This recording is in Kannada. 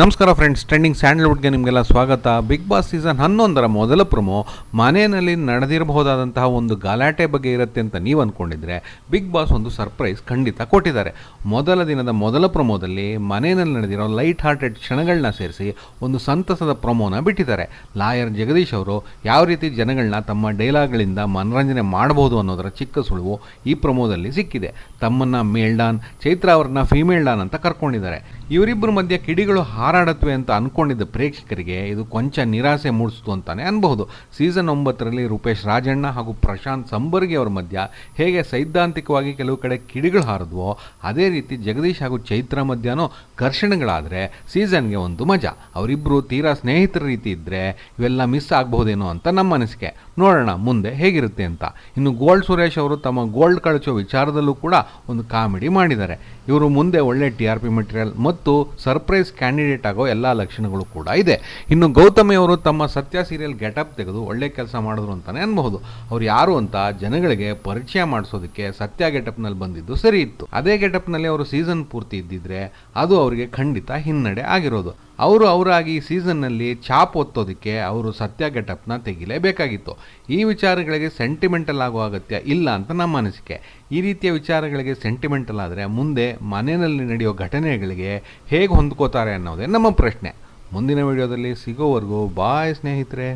ನಮಸ್ಕಾರ ಫ್ರೆಂಡ್ಸ್ ಟ್ರೆಂಡಿಂಗ್ ಸ್ಯಾಂಡಲ್ವುಡ್ಗೆ ನಿಮಗೆಲ್ಲ ಸ್ವಾಗತ. ಬಿಗ್ ಬಾಸ್ ಸೀಸನ್ ಹನ್ನೊಂದರ ಮೊದಲ ಪ್ರೊಮೋ ಮನೆಯಲ್ಲಿ ನಡೆದಿರಬಹುದಾದಂತಹ ಒಂದು ಗಲಾಟೆ ಬಗ್ಗೆ ಇರುತ್ತೆ ಅಂತ ನೀವು ಅಂದ್ಕೊಂಡಿದ್ರೆ ಬಿಗ್ ಬಾಸ್ ಒಂದು ಸರ್ಪ್ರೈಸ್ ಖಂಡಿತ ಕೊಟ್ಟಿದ್ದಾರೆ. ಮೊದಲ ದಿನದ ಮೊದಲ ಪ್ರೊಮೋದಲ್ಲಿ ಮನೆಯಲ್ಲಿ ನಡೆದಿರೋ ಲೈಟ್ ಹಾರ್ಟೆಡ್ ಕ್ಷಣಗಳನ್ನ ಸೇರಿಸಿ ಒಂದು ಸಂತಸದ ಪ್ರೊಮೋನ ಬಿಟ್ಟಿದ್ದಾರೆ. ಲಾಯರ್ ಜಗದೀಶ್ ಅವರು ಯಾವ ರೀತಿ ಜನಗಳನ್ನ ತಮ್ಮ ಡೈಲಾಗ್ಗಳಿಂದ ಮನರಂಜನೆ ಮಾಡಬಹುದು ಅನ್ನೋದರ ಚಿಕ್ಕ ಸುಳಿವು ಈ ಪ್ರೊಮೋದಲ್ಲಿ ಸಿಕ್ಕಿದೆ. ತಮ್ಮನ್ನ ಮೇಲ್ಡಾನ್ ಚೈತ್ರ ಅವರನ್ನ ಫೀಮೇಲ್ ಡಾನ್ ಅಂತ ಕರ್ಕೊಂಡಿದ್ದಾರೆ. ಇವರಿಬ್ಬರ ಮಧ್ಯೆ ಕಿಡಿಗಳು ಹಾರಾಡತ್ವೆ ಅಂತ ಅನ್ಕೊಂಡಿದ್ದ ಪ್ರೇಕ್ಷಕರಿಗೆ ಇದು ಕೊಂಚ ನಿರಾಸೆ ಮೂಡಿಸ್ತು ಅಂತಾನೆ ಅನ್ಬಹುದು. ಸೀಸನ್ ಒಂಬತ್ತರಲ್ಲಿ ರೂಪೇಶ್ ರಾಜಣ್ಣ ಹಾಗೂ ಪ್ರಶಾಂತ್ ಸಂಬರ್ಗಿ ಅವರ ಮಧ್ಯ ಹೇಗೆ ಸೈದ್ಧಾಂತಿಕವಾಗಿ ಕೆಲವು ಕಡೆ ಕಿಡಿಗಳು ಹಾರಿದ್ವೋ, ಅದೇ ರೀತಿ ಜಗದೀಶ್ ಹಾಗೂ ಚೈತ್ರ ಮಧ್ಯನೂ ಘರ್ಷಣೆಗಳಾದರೆ ಸೀಸನ್ಗೆ ಒಂದು ಮಜಾ. ಅವರಿಬ್ಬರು ತೀರಾ ಸ್ನೇಹಿತರ ರೀತಿ ಇದ್ದರೆ ಇವೆಲ್ಲ ಮಿಸ್ ಆಗಬಹುದೇನೋ ಅಂತ ನಮ್ಮ ಅನಿಸಿಕೆ. ನೋಡೋಣ ಮುಂದೆ ಹೇಗಿರುತ್ತೆ ಅಂತ. ಇನ್ನು ಗೋಲ್ಡ್ ಸುರೇಶ್ ಅವರು ತಮ್ಮ ಗೋಲ್ಡ್ ಕಳಚೋ ವಿಚಾರದಲ್ಲೂ ಕೂಡ ಒಂದು ಕಾಮಿಡಿ ಮಾಡಿದ್ದಾರೆ. ಇವರು ಮುಂದೆ ಒಳ್ಳೆ ಟಿ ಆರ್ ಪಿ ಮೆಟೀರಿಯಲ್ ಮತ್ತು ಸರ್ಪ್ರೈಸ್ ಕ್ಯಾಂಡಿಡೇಟ್ ಆಗೋ ಎಲ್ಲ ಲಕ್ಷಣಗಳು ಕೂಡ ಇದೆ. ಇನ್ನು ಗೌತಮಿ ಅವರು ತಮ್ಮ ಸತ್ಯ ಸೀರಿಯಲ್ ಗೆಟಪ್ ತೆಗೆದು ಒಳ್ಳೆ ಕೆಲಸ ಮಾಡಿದ್ರು ಅಂತಲೇ ಅನ್ಬಹುದು. ಅವ್ರು ಯಾರು ಅಂತ ಜನಗಳಿಗೆ ಪರಿಚಯ ಮಾಡಿಸೋದಕ್ಕೆ ಸತ್ಯ ಗೆಟಪ್ನಲ್ಲಿ ಬಂದಿದ್ದು ಸರಿ ಇತ್ತು. ಅದೇ ಗೆಟಪ್ನಲ್ಲಿ ಅವರು ಸೀಸನ್ ಪೂರ್ತಿ ಇದ್ದಿದ್ರೆ ಅದು ಅವರಿಗೆ ಖಂಡಿತ ಹಿನ್ನಡೆ ಆಗಿರೋದು. ಅವರು ಅವರಾಗಿ ಸೀಸನ್ನಲ್ಲಿ ಚಾಪ್ ಒತ್ತೋದಕ್ಕೆ ಅವರು ಸತ್ಯ ಗೆಟಪ್ನ ತೆಗಿಲೇಬೇಕಾಗಿತ್ತು. ಈ ವಿಚಾರಗಳಿಗೆ ಸೆಂಟಿಮೆಂಟಲ್ ಆಗೋ ಅಗತ್ಯ ಇಲ್ಲ ಅಂತ ನಮ್ಮ ಅನಿಸಿಕೆ. ಈ ರೀತಿಯ ವಿಚಾರಗಳಿಗೆ ಸೆಂಟಿಮೆಂಟಲ್ ಆದರೆ ಮುಂದೆ ಮನೆಯಲ್ಲಿ ನಡೆಯೋ ಘಟನೆಗಳಿಗೆ ಹೇಗೆ ಹೊಂದ್ಕೋತಾರೆ ಅನ್ನೋದೇ ನಮ್ಮ ಪ್ರಶ್ನೆ. ಮುಂದಿನ ವಿಡಿಯೋದಲ್ಲಿ ಸಿಗೋವರೆಗೂ ಬಾಯ್ ಸ್ನೇಹಿತರೆ.